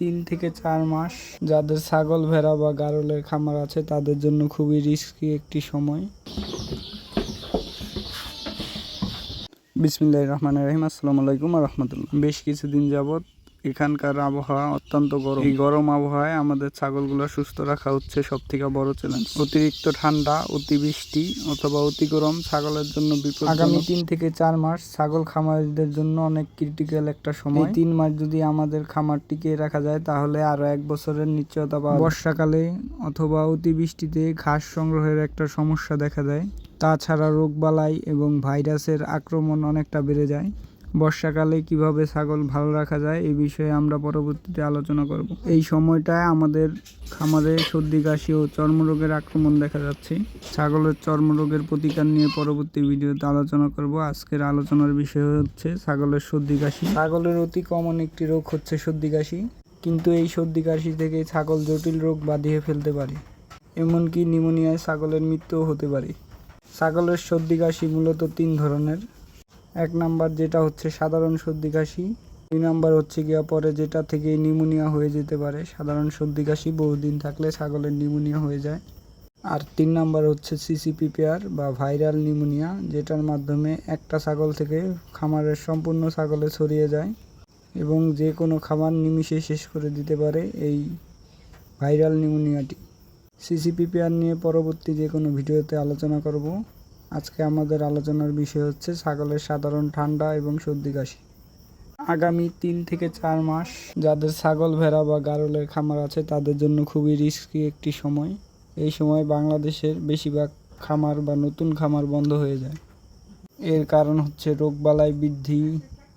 তিন থেকে চার মাস। যাদের ছাগল, ভেড়া বা গারলের খামার আছে, তাদের জন্য খুবই রিস্কি একটি সময়। বিসমিল্লাহ রহমান রহিম। আসসালামু আলাইকুম রহমতুল্লাহ। বেশ কিছুদিন যাবৎ এখানকার আবহাওয়া অত্যন্ত গরম। এই গরম আবহাওয়ায় আমাদের ছাগলগুলো সুস্থ রাখা হচ্ছে সব থেকে বড় চ্যালেঞ্জ অতিরিক্ত ঠান্ডা অতিবৃষ্টি অথবা অতি গরম ছাগলের জন্য বিপদ আগামী তিন থেকে চার মাস ছাগল খামারিদের জন্য অনেক ক্রিটিক্যাল একটা সময়। এই তিন মাস যদি আমাদের খামার টিকিয়ে রাখা যায় তাহলে আরও এক বছরের নিশ্চয়তা পাওয়া যাবে। বর্ষাকালে অথবা অতিবৃষ্টিতে ঘাস সংগ্রহের একটা সমস্যা দেখা দেয়। তাছাড়া রোগবালাই এবং ভাইরাসের আক্রমণ অনেকটা বেড়ে যায়। বর্ষাকালে কীভাবে ছাগল ভালো রাখা যায় এই বিষয়ে আমরা পরবর্তীতে আলোচনা করব। এই সময়টায় আমাদের খামারে সর্দি, কাশি ও চর্মরোগের আক্রমণ দেখা যাচ্ছে। ছাগলের চর্মরোগের প্রতিকার নিয়ে পরবর্তী ভিডিওতে আলোচনা করব। আজকের আলোচনার বিষয় হচ্ছে ছাগলের সর্দি, কাশি। ছাগলের অতি কমন একটি রোগ হচ্ছে সর্দি, কাশি। কিন্তু এই সর্দি, কাশি থেকে ছাগল জটিল রোগ বাঁধিয়ে ফেলতে পারে। এমনকি নিউমোনিয়ায় ছাগলের মৃত্যুও হতে পারে। ছাগলের সর্দি, কাশি মূলত তিন ধরনের। এক নাম্বার যেটা হচ্ছে সাধারণ সর্দি কাশি, দুই নাম্বার হচ্ছে গিয়া পরে যেটা থেকে নিউমোনিয়া হয়ে যেতে পারে, সাধারণ সর্দি কাশি বহুদিন থাকলে ছাগলের নিউমোনিয়া হয়ে যায়। আর তিন নাম্বার হচ্ছে সিসিপিপিআর বা ভাইরাল নিউমোনিয়া যেটার মাধ্যমে একটা ছাগল থেকে খামারের সম্পূর্ণ ছাগলে ছড়িয়ে যায় এবং যে কোনো খামার নিমিষে শেষ করে দিতে পারে এই ভাইরাল নিউমোনিয়াটি সিসিপিপিআর নিয়ে পরবর্তী যে কোনো ভিডিওতে আলোচনা করব। আজকে আমাদের আলোচনার বিষয় হচ্ছে ছাগলের সাধারণ ঠান্ডা এবং সর্দি কাশি। আগামী তিন থেকে চার মাস যাদের ছাগল ভেড়া বা গারলের খামার আছে, তাদের জন্য খুবই রিস্কি একটি সময়। এই সময় বাংলাদেশের বেশিরভাগ খামার বা নতুন খামার বন্ধ হয়ে যায়। এর কারণ হচ্ছে রোগবালাই বৃদ্ধি,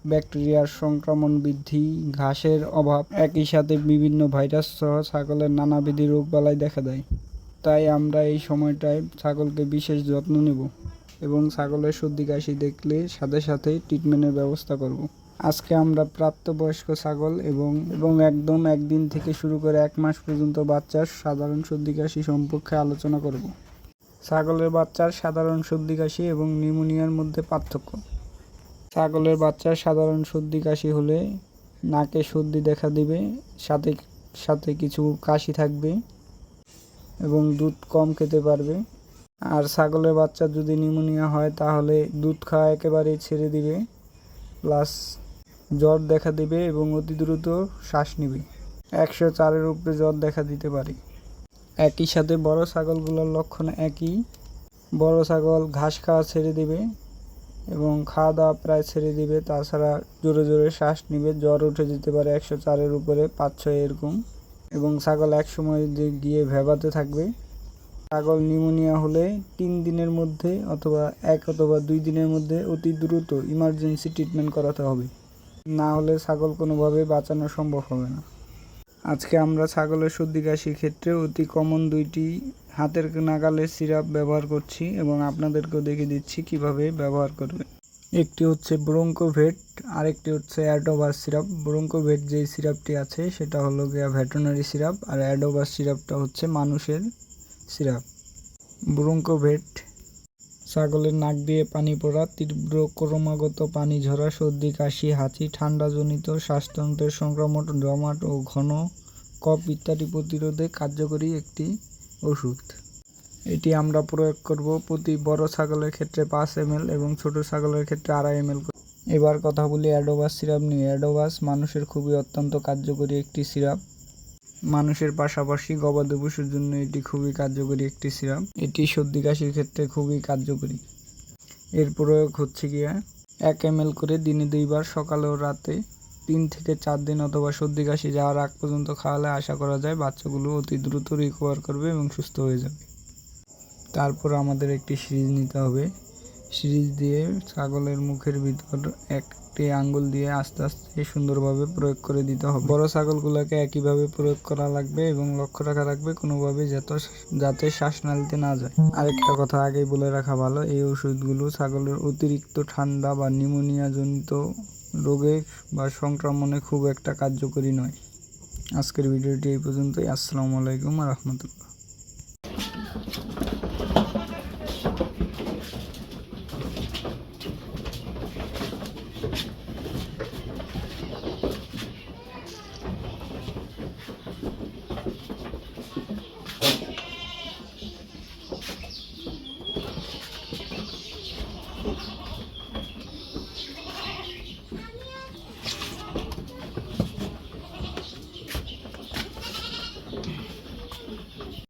ব্যাকটেরিয়ার সংক্রমণ বৃদ্ধি, ঘাসের অভাব। একই সাথে বিভিন্ন ভাইরাস সহ ছাগলের নানাবিধি রোগবালাই দেখা দেয়। তাই আমরা এই সময়টায় ছাগলকে বিশেষ যত্ন নেব। এবং ছাগলের সর্দি কাশি দেখলে সাথে সাথে ট্রিটমেন্টের ব্যবস্থা করব। আজকে আমরা প্রাপ্তবয়স্ক ছাগল এবং এবং একদম একদিন থেকে শুরু করে এক মাস পর্যন্ত বাচ্চার সাধারণ সর্দি কাশি সম্পর্কে আলোচনা করব। ছাগলের বাচ্চার সাধারণ সর্দি কাশি এবং নিউমোনিয়ার মধ্যে পার্থক্য। ছাগলের বাচ্চার সাধারণ সর্দি কাশি হলে নাকে সর্দি দেখা দিবে, সাথে সাথে কিছু কাশি থাকবে এবং দুধ কম খেতে পারবে। আর ছাগলের বাচ্চার যদি নিউমোনিয়া হয়, তাহলে দুধ খাওয়া একেবারেই ছেড়ে দিবে, প্লাস জ্বর দেখা দিবে এবং অতি দ্রুত শ্বাস নিবে। একশো চারের উপরে জ্বর দেখা দিতে পারে। একই সাথে বড় ছাগলগুলোর লক্ষণ একই। বড় ছাগল ঘাস খাওয়া ছেড়ে দিবে এবং খাওয়া দাওয়া প্রায় ছেড়ে দিবে, তাছাড়া জোরে জোরে শ্বাস নিবে। জ্বর উঠে যেতে পারে একশো চারের উপরে, পাঁচ ছয় এরকম। এবং ছাগল এক সময় যে গিয়ে ভেবাতে থাকবে ছাগল নিউমোনিয়া হলে তিন দিনের মধ্যে অথবা এক অথবা দুই দিনের মধ্যে অতি দ্রুত ইমার্জেন্সি ট্রিটমেন্ট করাতে হবে। না হলে ছাগল কোনোভাবে বাঁচানো সম্ভব হবে না। আজকে আমরা ছাগলের সর্দি কাশির ক্ষেত্রে অতি কমন দুইটি হাতের নাগালের সিরাপ ব্যবহার করছি এবং আপনাদেরকেও দেখে দিচ্ছি কীভাবে ব্যবহার করবে একটি হচ্ছে ব্রোঙ্কোভেট, আরেকটি হচ্ছে অ্যাডোভাস সিরাপ ব্রোঙ্কোভেট যে সিরাপটি আছে সেটা হলো গিয়া ভেটেনারি সিরাপ আর অ্যাডোভাস সিরাপটা হচ্ছে মানুষের সিরাপ ব্রোঙ্কোভেট ছাগলের নাক দিয়ে পানি পড়া, তীব্র ক্রমাগত পানি ঝরা, সর্দি, কাশি, হাঁচি, ঠান্ডাজনিত শ্বাসতন্ত্রের সংক্রমণ, জমাট ও ঘন কফ ইত্যাদি প্রতিরোধে কার্যকরী একটি ওষুধ। এটি আমরা প্রয়োগ করব প্রতি বড় ছাগলের ক্ষেত্রে পাঁচ এম এবং ছোট ছাগলের ক্ষেত্রে আড়াই এম এবার কথা বলি অ্যাডোভাস সিরাপ নিয়ে। অ্যাডোভাস মানুষের খুবই অত্যন্ত কার্যকরী একটি সিরাপ। মানুষের পাশাপাশি গবাদি পশুর জন্য এটি খুবই কার্যকরী একটি সিরাপ। এটি সর্দি কাশির ক্ষেত্রে খুবই কার্যকরী। এর প্রয়োগ হচ্ছে গিয়া এক এম করে দিনে দুইবার সকালে ও রাতে তিন থেকে চার দিন অথবা সর্দি কাশি যাওয়ার আগ পর্যন্ত খাওয়ালে আশা করা যায় বাচ্চাগুলো অতি দ্রুত রিকভার করবে এবং সুস্থ হয়ে যাবে। তারপর আমাদের একটি সিরিজ নিতে হবে। সিরিজ দিয়ে ছাগলের মুখের ভিতর একটি আঙ্গুল দিয়ে আস্তে আস্তে সুন্দরভাবে প্রয়োগ করে দিতে হবে। বড় ছাগলগুলোকে একইভাবে প্রয়োগ করা লাগবে এবং লক্ষ্য রাখা লাগবে কোনোভাবে যাতে যাতে শ্বাসনালীতে না যায়। আরেকটা কথা আগেই বলে রাখা ভালো, এই ওষুধগুলো ছাগলের অতিরিক্ত ঠান্ডা বা নিউমোনিয়া জনিত রোগে বা সংক্রমণে খুব একটা কার্যকরী নয়। আজকের ভিডিওটি এই পর্যন্তই। আসসালামু আলাইকুম রহমতুল্লাহ।